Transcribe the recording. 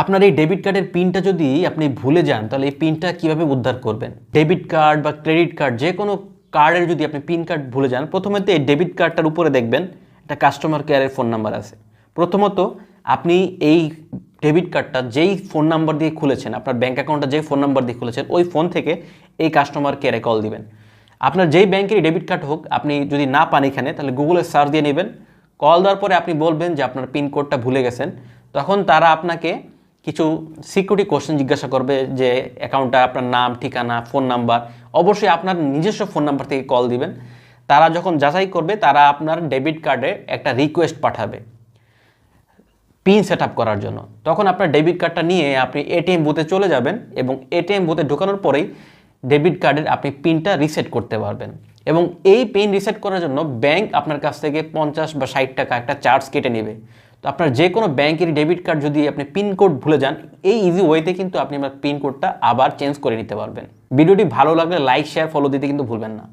আপনার এই ডেবিট কার্ডের পিনটা যদি আপনি ভুলে যান, তাহলে এই পিনটা কীভাবে উদ্ধার করবেন? ডেবিট কার্ড বা ক্রেডিট কার্ড যে কোনো কার্ডের যদি আপনি পিন কার্ড ভুলে যান প্রথমে তো এই ডেবিট কার্ডটার উপরে দেখবেন একটা কাস্টমার কেয়ারের ফোন নাম্বার আছে। প্রথমত, আপনি এই ডেবিট কার্ডটা যেই ফোন নাম্বার দিয়ে খুলেছেন, আপনার ব্যাঙ্ক অ্যাকাউন্টটা যেই ফোন নাম্বার দিয়ে খুলেছেন, ওই ফোন থেকে এই কাস্টমার কেয়ারে কল দিবেন। আপনার যেই ব্যাংকের ডেবিট কার্ড হোক, আপনি যদি না পান এখানে, তাহলে গুগলে সার্চ দিয়ে নেবেন। কল দেওয়ার পরে আপনি বলবেন যে আপনার পিন কোডটা ভুলে গেছেন। তখন তারা আপনাকে কিছু সিকিউরিটি কোশ্চেন জিজ্ঞাসা করবে যে অ্যাকাউন্টটা আপনার নাম, ঠিকানা ফোন নাম্বার অবশ্যই আপনার নিজস্ব ফোন নাম্বার থেকে কল দিবেন। তারা যখন যাচাই করবে, তারা আপনার ডেবিট কার্ডে একটা রিকোয়েস্ট পাঠাবে পিন সেট করার জন্য। তখন আপনার ডেবিট কার্ডটা নিয়ে আপনি এটিএম বুথে চলে যাবেন এবং এটিএম বুথে ঢোকানোর পরেই ডেবিট কার্ডের আপনি পিনটা রিসেট করতে পারবেন। এবং এই পিন রিসেট করার জন্য ব্যাংক আপনার কাছ থেকে পঞ্চাশ বা ষাট টাকা একটা চার্জ কেটে নেবে। তো আপনার যে কোনো ব্যাংকের ডেবিট কার্ড যদি আপনি পিন কোড ভুলে যান, এই ইজি ওয়েতে কিন্তু আপনি আপনার পিন কোডটা আবার চেঞ্জ করে নিতে পারবেন। ভিডিওটি ভালো লাগলে লাইক শেয়ার ফলো দিতে কিন্তু ভুলবেন না।